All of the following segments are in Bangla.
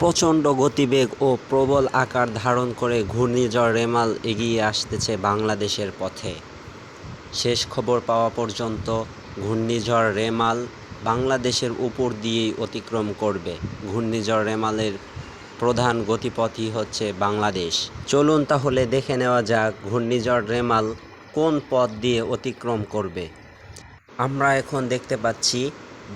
প্রচণ্ড গতিবেগ ও প্রবল আকার ধারণ করে ঘূর্ণিঝড় রেমাল এগিয়ে আসতেছে বাংলাদেশের পথে। শেষ খবর পাওয়া পর্যন্ত ঘূর্ণিঝড় রেমাল বাংলাদেশের উপর দিয়েই অতিক্রম করবে। ঘূর্ণিঝড় রেমালের প্রধান গতিপথই হচ্ছে বাংলাদেশ। চলুন তাহলে দেখে নেওয়া যাক ঘূর্ণিঝড় রেমাল কোন পথ দিয়ে অতিক্রম করবে। আমরা এখন দেখতে পাচ্ছি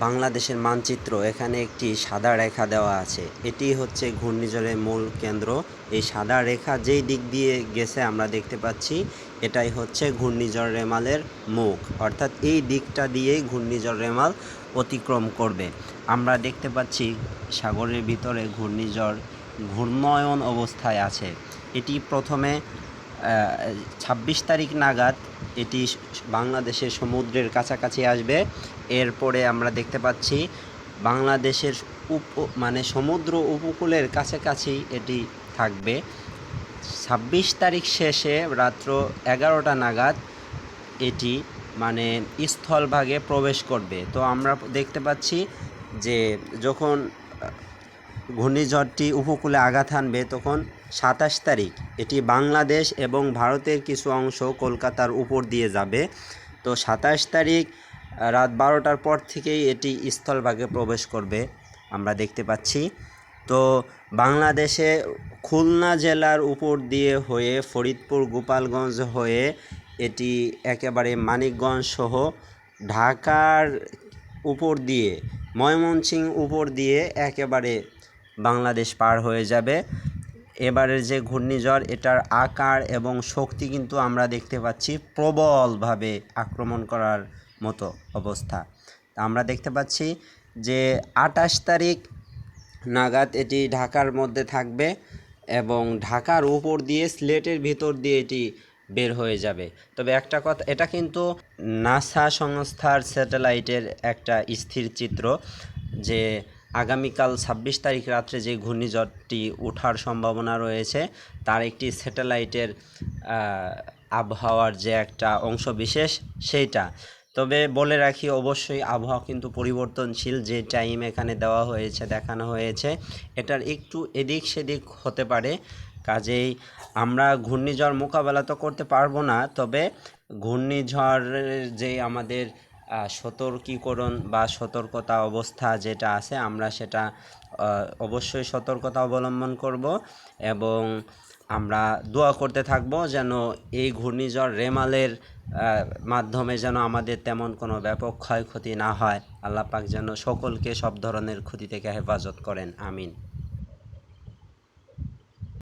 বাংলাদেশের মানচিত্র, এখানে একটি সাদা রেখা দেওয়া আছে। এটি হচ্ছে ঘূর্ণিঝড়ের মূল কেন্দ্র। এই সাদা রেখা যেই দিক দিয়ে গেছে আমরা দেখতে পাচ্ছি, এটাই হচ্ছে ঘূর্ণিঝড় রেমালের মুখ। অর্থাৎ এই দিকটা দিয়েই ঘূর্ণিঝড় রেমাল অতিক্রম করবে। আমরা দেখতে পাচ্ছি সাগরের ভিতরে ঘূর্ণিঝড় ঘূর্ণয়ন অবস্থায় আছে। এটি প্রথমে ছাব্বিশ তারিখ নাগাদ এটি বাংলাদেশের সমুদ্রের কাছাকাছি আসবে। এরপরে আমরা দেখতে পাচ্ছি বাংলাদেশের উপ মানে সমুদ্র উপকূলের কাছাকাছি এটি থাকবে। ছাব্বিশ তারিখ শেষে রাত্র এগারোটা নাগাদ এটি মানে স্থলভাগে প্রবেশ করবে। তো আমরা দেখতে পাচ্ছি যে যখন ঘূর্ণিঝড়টি উপকূলে আঘাত হানবে তখন সাতাশ তারিখ। এটি বাংলাদেশ এবং ভারতের কিছু অংশ কলকাতার উপর দিয়ে যাবে। তো সাতাশ তারিখ রাত বারোটার পর থেকেই এটি স্থলভাগে প্রবেশ করবে, আমরা দেখতে পাচ্ছি। তো বাংলাদেশে খুলনা জেলার উপর দিয়ে হয়ে ফরিদপুর, গোপালগঞ্জ হয়ে এটি একেবারে মানিকগঞ্জ সহ ঢাকার উপর দিয়ে, ময়মনসিংহ উপর দিয়ে একেবারে বাংলাদেশ পার হয়ে যাবে। এবারের যে ঘূর্ণিঝড়, এটার আকার এবং শক্তি কিন্তু আমরা দেখতে পাচ্ছি প্রবলভাবে আক্রমণ করার মতো অবস্থা। আমরা দেখতে পাচ্ছি যে আঠাশ তারিখ নাগাদ এটি ঢাকার মধ্যে থাকবে এবং ঢাকার উপর দিয়ে স্লেটের ভিতর দিয়ে এটি বের হয়ে যাবে। তবে একটা কথা, এটা কিন্তু নাসা সংস্থার স্যাটেলাইটের একটা স্থির চিত্র যে আগামীকাল ছাব্বিশ তারিখ রাত্রে যে ঘূর্ণিঝড়টি ওঠার সম্ভাবনা রয়েছে, তার একটি স্যাটেলাইটের আবহাওয়ার যে একটা অংশ বিশেষ সেইটা। তবে বলে রাখি, অবশ্যই আবহাওয়া কিন্তু পরিবর্তনশীল, যে টাইম এখানে দেওয়া হয়েছে, দেখানো হয়েছে, এটার একটু এদিক সেদিক হতে পারে। কাজেই আমরা ঘূর্ণিঝড় মোকাবেলা তো করতে পারব না, তবে ঘূর্ণিঝড়ের যে আমাদের সতর্কীকরণ বা সতর্কতা অবস্থা যেটা আছে, আমরা সেটা অবশ্যই সতর্কতা অবলম্বন করব এবং আমরা দোয়া করতে থাকব যেন এই ঘূর্ণিঝড় রেমালের মাধ্যমে যেন আমাদের তেমন কোনো ব্যাপক ক্ষয়ক্ষতি না হয়। আল্লাহ পাক যেন সকলকে সব ধরনের ক্ষতি থেকে হেফাজত করেন। আমিন।